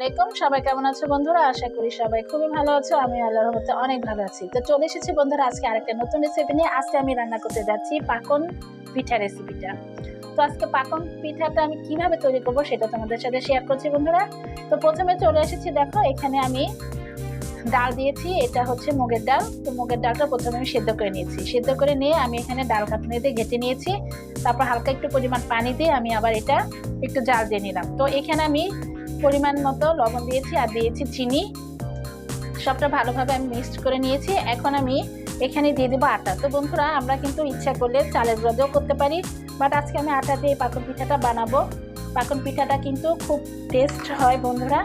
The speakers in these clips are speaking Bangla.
আলাইকুম। সবাই কেমন আছো বন্ধুরা? আশা করি সবাই খুবই ভালো আছো। আমি আল্লাহর রহমতে অনেক ভালো আছি। তো চলে এসেছি বন্ধুরা আজকে আরেকটা নতুন রেসিপি নিয়ে। আজকে আমি রান্না করতে যাচ্ছি পাকন পিঠা রেসিপিটা তো আজকে পাকন পিঠাটা আমি কীভাবে তৈরি করব সেটা তোমাদের সাথে শেয়ার করছি বন্ধুরা। তো প্রথমে চলে এসেছি, দেখো, এখানে আমি ডাল দিয়েছি। এটা হচ্ছে মুগের ডাল। তো মুগের ডালটা প্রথমে আমি সেদ্ধ করে নিয়েছি। সেদ্ধ করে নিয়ে আমি এখানে ডাল কাটুনিতে ঘেটে নিয়েছি। তারপর হালকা একটু পরিমাণ পানি দিয়ে আমি আবার এটা একটু জাল দিয়ে নিলাম। তো এখানে আমি পরিমাণ মতো লবণ দিয়েছি আর দিয়েছি চিনি। সবটা ভালোভাবে আমি মিক্সড করে নিয়েছি। এখন আমি এখানে দিয়ে দেবো আটা। তো বন্ধুরা, আমরা কিন্তু ইচ্ছা করলে চালের গুঁড়ো করতে পারি বাট আজকে আমি আটা দিয়ে পাকন পিঠাটা বানাবো। পাকন পিঠাটা কিন্তু খুব টেস্ট হয় বন্ধুরা।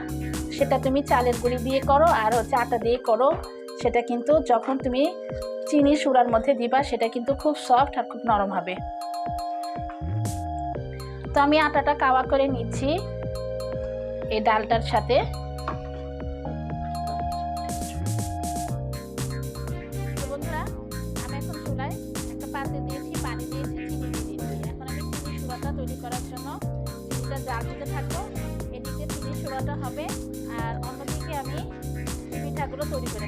সেটা তুমি চালের গুঁড়ি দিয়ে করো আর হচ্ছে আটা দিয়ে করো। সেটা কিন্তু যখন তুমি চিনি সুরার মধ্যে দিবা, সেটা কিন্তু খুব সফট আর খুব নরম হবে। তো আমি আটাটা কাওয়া করে নিচ্ছি। এই ডালটার সাথে। দিয়েছি, পানি দিয়েছি এখন আমি তৈরি করার জন্য দিতে থাকব। এদিকে হবে আর অন্যদিকে আমি পিঠাগুলো তৈরি করে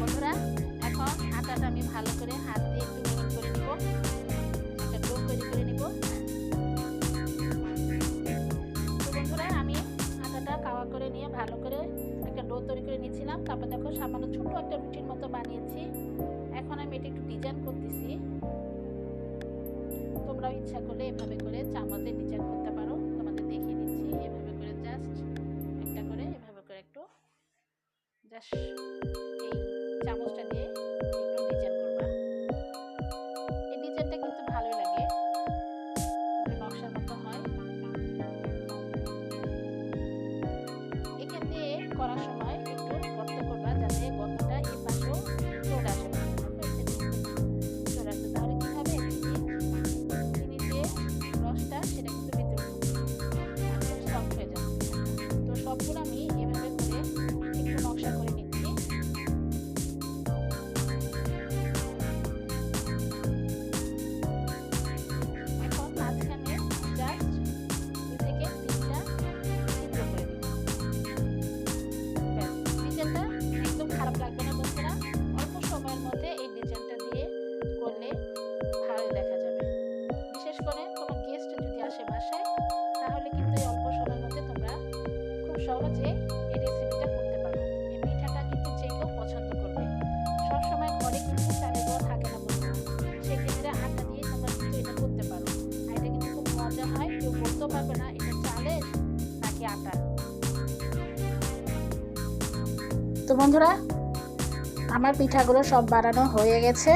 বন্ধুরা, এখন আটাটা আমি ভালো করে তোমরাও ইচ্ছা করলে এভাবে করে চামচে ডিজাইন করতে পারো। তোমাদের দেখিয়ে দিচ্ছি, এভাবে করে জাস্ট একটা করে, এভাবে করে একটু জাস্ট এই চামচটা একটু এই কিন্তু লাগে। দিয়ে করার সময় সহজে এই রেসিপিটা করতে পারো। এই কিন্তু যে কেউ পছন্দ করবে। সবসময় ঘরে কিন্তু চালের থাকে না সেক্ষেত্রে আটা দিয়ে তোমরা কিন্তু এটা করতে পারো। এটা কিন্তু খুব মজা হয়। কেউ পারবে না এটা চালের নাকি তো বন্ধুরা, আমার পিঠাগুলো সব বানানো হয়ে গেছে।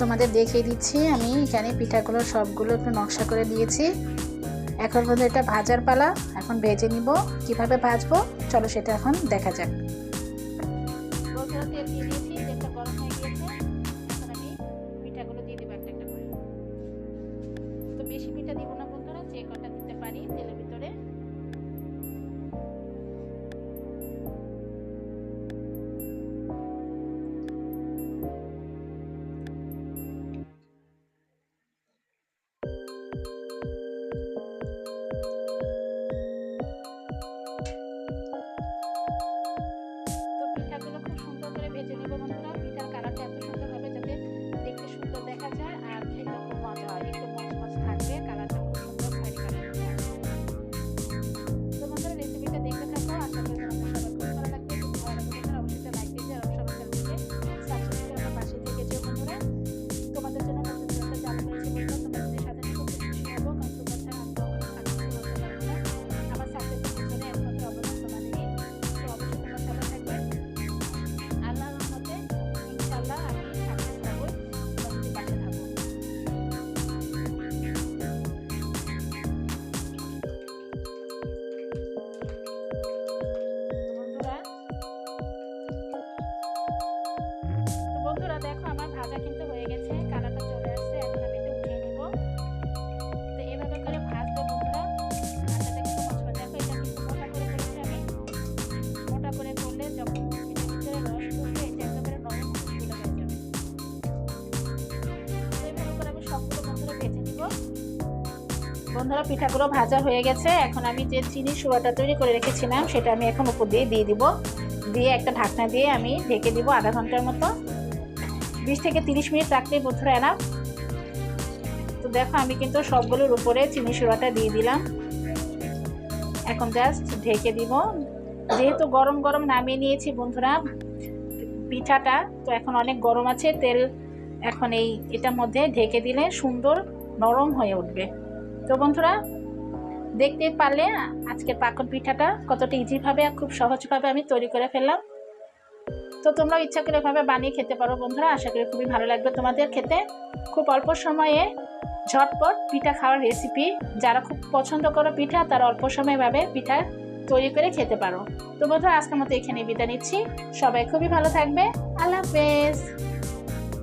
তোমাদের দেখিয়ে দিচ্ছি। আমি এখানে পিঠাগুলো সবগুলো একটু নকশা করে দিয়েছি। এখন বন্ধু, এটা ভাজার পালা। এখন ভেজে নিব। কীভাবে ভাজবো? চলো সেটা এখন দেখা যাক। বেশি পিঠা দিব না বন্ধুরা, যে কটা দিতে পারি তেলের ভিতরে। বন্ধুরা, দেখো আমার ভাজা কিন্তু হয়ে গেছে, কালারটা চলে আসছে, এখন আমি একটু উঠিয়ে নিব। তো করে বন্ধুরা। ভাজাটা কিন্তু মশলা দেখো, এটা কিন্তু মোটা করে করেছি আমি। মোটা করে করলে যখন এটা ভিতরে রস এটা একেবারে নরম চলে তো করে আমি সবগুলো বন্ধুরা ভেজে নিব। বন্ধুরা, পিঠাগুলো ভাজা হয়ে গেছে। এখন আমি যে চিনি সুরাটা তৈরি করে রেখেছিলাম, সেটা আমি এখন উপর দিয়ে দিয়ে দিব। দিয়ে একটা ঢাকনা দিয়ে আমি ঢেকে দিব আধা ঘণ্টার মতো। বিশ থেকে তিরিশ মিনিট রাখলেই বন্ধুরা এনা তো দেখো, আমি কিন্তু সবগুলোর উপরে চিনি সুরাটা দিয়ে দিলাম। এখন জাস্ট ঢেকে দিব। যেহেতু গরম গরম নামিয়ে নিয়েছি বন্ধুরা, পিঠাটা, তো এখন অনেক গরম আছে, তেল এখন এই, এটার মধ্যে ঢেকে দিলে সুন্দর নরম হয়ে উঠবে। তো বন্ধুরা, দেখতে পারলে আজকের পাকন পিঠাটা কতটা ইজিভাবে খুব সহজভাবে আমি তৈরি করে ফেললাম। তো তোমরাও ইচ্ছা করে এভাবে বানিয়ে খেতে পারো বন্ধুরা। আশা করি খুবই ভালো লাগবে তোমাদের খেতে। খুব অল্প সময়ে ঝটপট পিঠা খাওয়ার রেসিপি যারা খুব পছন্দ করো পিঠা, তারা অল্প সময়ভাবে পিঠা তৈরি করে খেতে পারো। তো বন্ধুরা, আজকের মতো এখানে বিদায় নিচ্ছি। সবাই খুবই ভালো থাকবে। আল্লাহ হাফেজ।